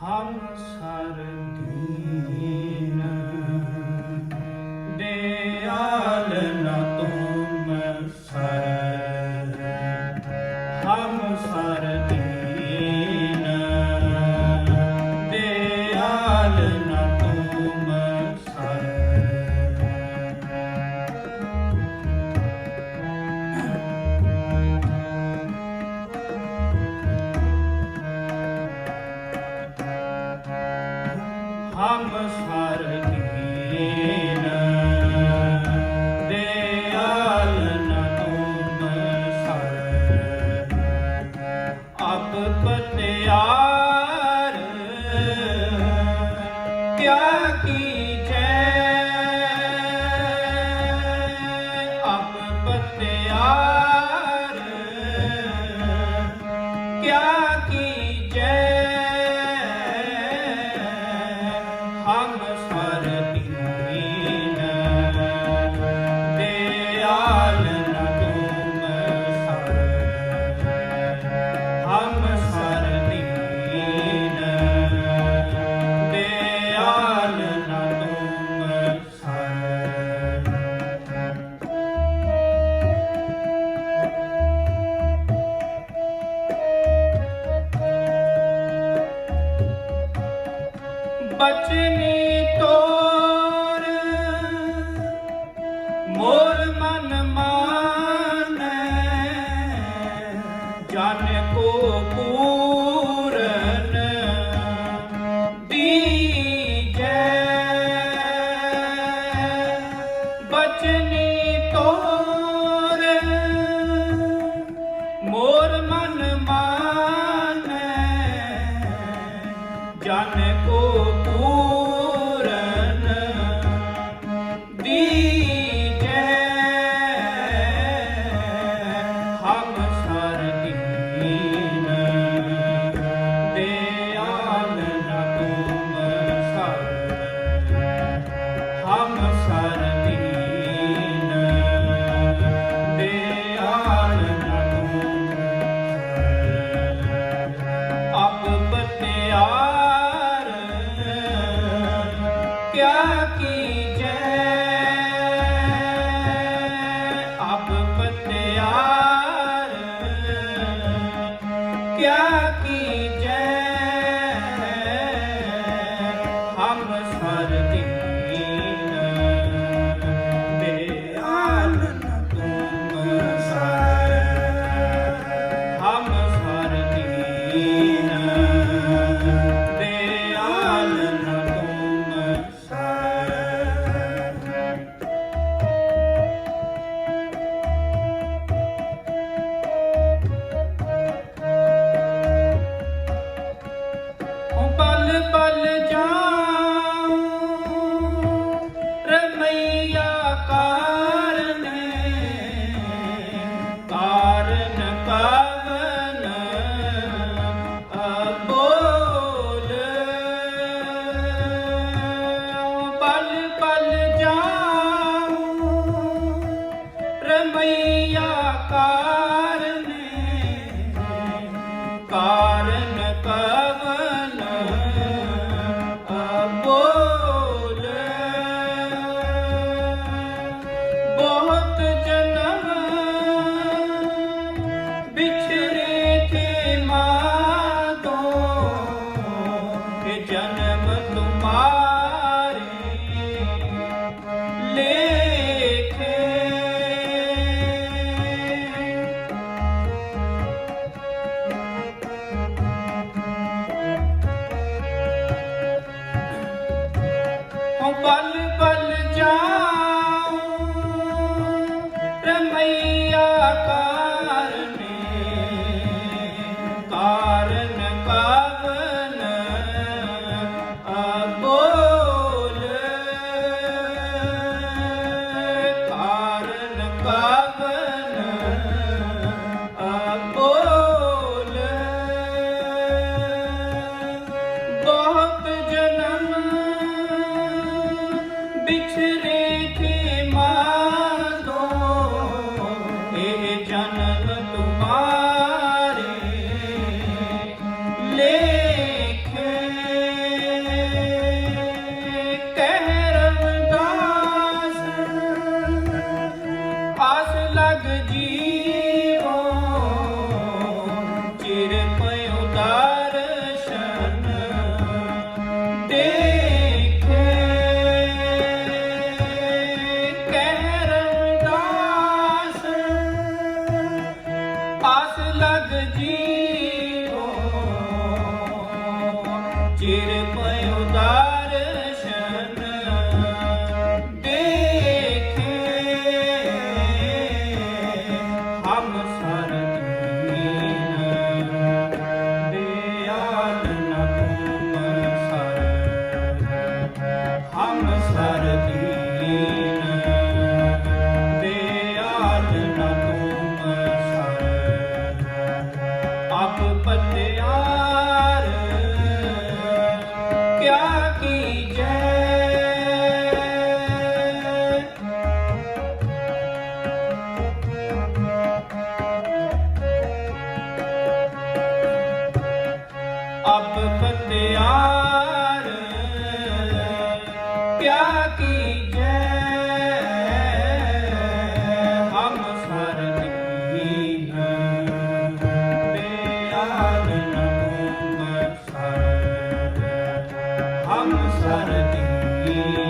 항상 사는 뒤. बत्तिया ਜਾਣੇ ਕੋ ਪੂ my ਜਨਮ ਤੁਮਾਰੇ ਲੇਖੇ। ਕਹਿ ਰਵਦਾਸ ਆਸ ਲਗ ਜੀ। ਕੀ ਜੈ? ਅਬ ਬੰਦਿਆਰ ਪਿਆ ਕੀ ਜੈ? ਹਮ ਸਰਨ ਕੀ ਹੈ ਬਿਆਰ Sarani